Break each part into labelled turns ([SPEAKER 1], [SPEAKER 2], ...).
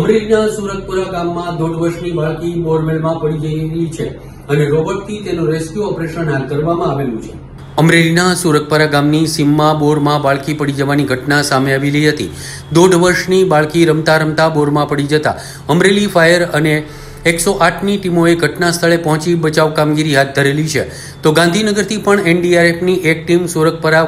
[SPEAKER 1] અમરેલીના સુરતપુરા ગામમાં દોઢ વર્ષની બાળકી બોરવેલમાં પડી ગયેલી છે અને રોબોટથી તેનું રેસ્ક્યુ ઓપરેશન હાથ ધરવામાં આવેલું છે. અમરેલીના સુરતપરા ગામની સીમમાં બોરમાં બાળકી પડી જવાની ઘટના સામે આવેલી હતી. દોઢ વર્ષની બાળકી રમતા રમતા બોરમાં પડી જતા અમરેલી ફાયર અને એકસો આઠની ટીમોએ ઘટના સ્થળે પહોંચી બચાવ કામગીરી હાથ ધરેલી છે. તો ગાંધીનગરથી પણ એનડીઆરએફની એક ટીમ સુરતપરા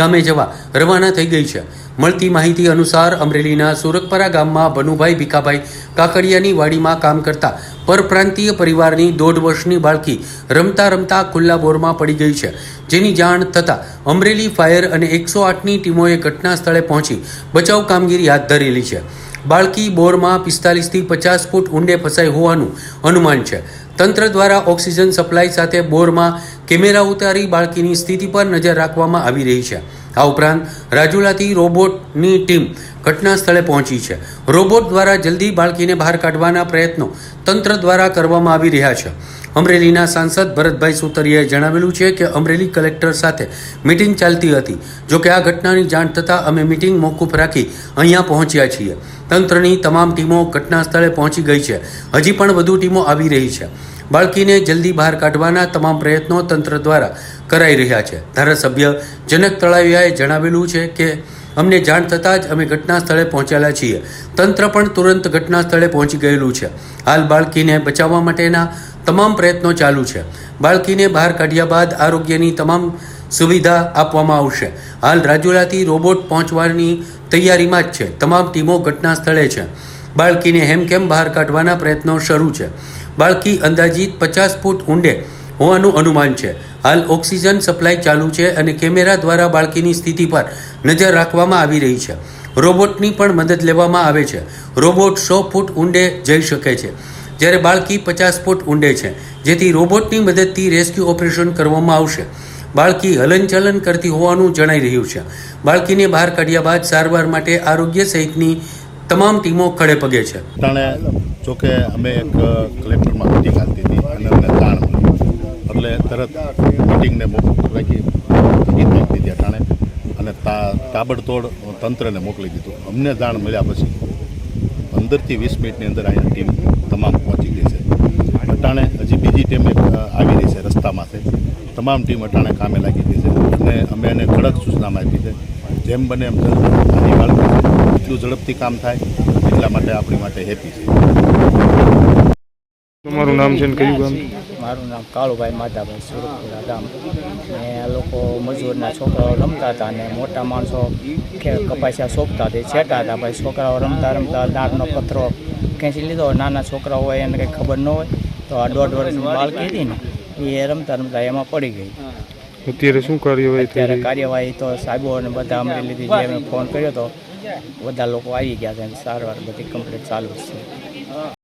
[SPEAKER 1] ગામે જવા રવાના થઈ ગઈ છે. મળતી માહિતી અનુસાર અમરેલીના સુરકપરા ગામમાં ભનુભાઈ ભીખાભાઈ કાકડિયાની વાડીમાં કામ કરતા પરપ્રાંતીય પરિવારની દોઢ વર્ષની બાળકી રમતા રમતા ખુલ્લા બોરમાં પડી ગઈ છે. જેની જાણ થતાં અમરેલી ફાયર અને એકસો આઠની ટીમોએ ઘટના સ્થળે પહોંચી બચાવ કામગીરી હાથ ધરેલી છે. બાળકી બોરમાં પિસ્તાલીસથી પચાસ ફૂટ ઊંડે ફસાઈ હોવાનું અનુમાન છે. તંત્ર દ્વારા ઓક્સિજન સપ્લાય સાથે બોરમાં કેમેરા ઉતારી બાળકીની સ્થિતિ પર નજર રાખવામાં આવી રહી છે. આ ઉપરાંત રાજુલાથી રોબોટની ટીમ ઘટના સ્થળે પહોંચી છે. રોબોટ દ્વારા જલ્દી બાળકીને બહાર કાઢવાના પ્રયત્નો તંત્ર દ્વારા કરવામાં આવી રહ્યા છે. અમરેલીના સાંસદ ભરતભાઈ સુતરિયાએ જણાવેલું છે કે અમરેલી કલેક્ટર સાથે મિટિંગ ચાલતી હતી. જો કે આ ઘટનાની જાણ થતાં અમે મિટિંગ મોકૂફ રાખી અહીંયા પહોંચ્યા છીએ. તંત્રની તમામ ટીમો ઘટના સ્થળે પહોંચી ગઈ છે. હજી પણ વધુ ટીમો આવી રહી છે. બાળકીને જલ્દી બહાર કાઢવાના તમામ પ્રયત્નો તંત્ર દ્વારા કરાઈ રહ્યા છે. ધારાસભ્ય જનક તળાવિયાએ જણાવેલું છે કે, અમને જાણ થતાં જ અમે ઘટના સ્થળે પહોંચેલા છીએ. તંત્ર પણ તુરંત ઘટના સ્થળે પહોંચી ગયેલું છે. હાલ બાળકીને બચાવવા માટેના તમામ પ્રયત્નો ચાલુ છે. બાળકીને બહાર કાઢ્યા બાદ આરોગ્યની તમામ સુવિધા આપવામાં આવશે. હાલ રાજુલાથી રોબોટ પહોંચવાની તૈયારીમાં જ છે. તમામ ટીમો ઘટના સ્થળે છે. બાળકીને હેમખેમ બહાર કાઢવાના પ્રયત્નો શરૂ છે. બાળકી અંદાજિત પચાસ ફૂટ ઊંડે હોવાનું અનુમાન છે. હાલ ઓક્સિજન સપ્લાય ચાલુ છે અને કેમેરા દ્વારા બાળકીની સ્થિતિ પર નજર રાખવામાં આવી રહી છે. રોબોટની પણ મદદ લેવામાં આવે છે. રોબોટ સો ફૂટ ઊંડે જઈ શકે છે. જ્યારે બાળકી પચાસ ફૂટ ઊંડે છે, જેથી રોબોટની મદદથી રેસ્ક્યુ ઓપરેશન કરવામાં આવશે. બાળકી હલનચલન કરતી હોવાનું જણાઈ રહ્યું છે. બાળકીને બહાર કાઢ્યા બાદ સારવાર માટે આરોગ્ય સહિતની તમામ ટીમો ખડે પગે છે.
[SPEAKER 2] જોકે અમે એક કલેક્ટરમાં મિટિંગ હાલતી હતી. અને અમને એટલે તરત મિટિંગને રાખી સ્થગિત દીધી અટાણે અને તા, તાબડતોડ તંત્રને મોકલી દીધું. અમને જાણ મળ્યા પછી પંદરથી વીસ મિનિટની અંદર અહીંયા ટીમ તમામ પહોંચી ગઈ છે. અટાણે હજી બીજી ટીમ આવી રહી છે રસ્તામાંથી તમામ ટીમ અટાણે કામે લાગી ગઈ છે. અને અમે એને કડક સૂચનામાં આપી છે. જેમ બને એમ જલ્દી નાની એટલું ઝડપથી કામ થાય, એટલા માટે આપણી માટે હેપી છે.
[SPEAKER 3] તમારું નામ છે ને કયું ગામ?
[SPEAKER 4] મારું નામ કાળુભાઈ માધાભાઈ સુરતપુરા ગામ. ને આ લોકો મજૂરના છોકરાઓ રમતા હતા ને મોટા માણસો કપાસિયા સોંપતા હતા છેટા હતા. ભાઈ છોકરાઓ રમતા રમતા દાંતનો પથરો ખેંચી લીધો નાના છોકરા હોય એને કંઈ ખબર ન હોય તો આ દોઢ વર્ષની બાળકી હતી ને એ રમતા રમતા એમાં પડી ગઈ.
[SPEAKER 3] અત્યારે શું કાર્યવાહી અત્યારે
[SPEAKER 4] ત્યારે કાર્યવાહી તો સાહેબો અને બધા અમરેલીથી જે અમે ફોન કર્યો હતો બધા લોકો આવી ગયા છે સારવાર બધી કમ્પ્લીટ ચાલુ છે.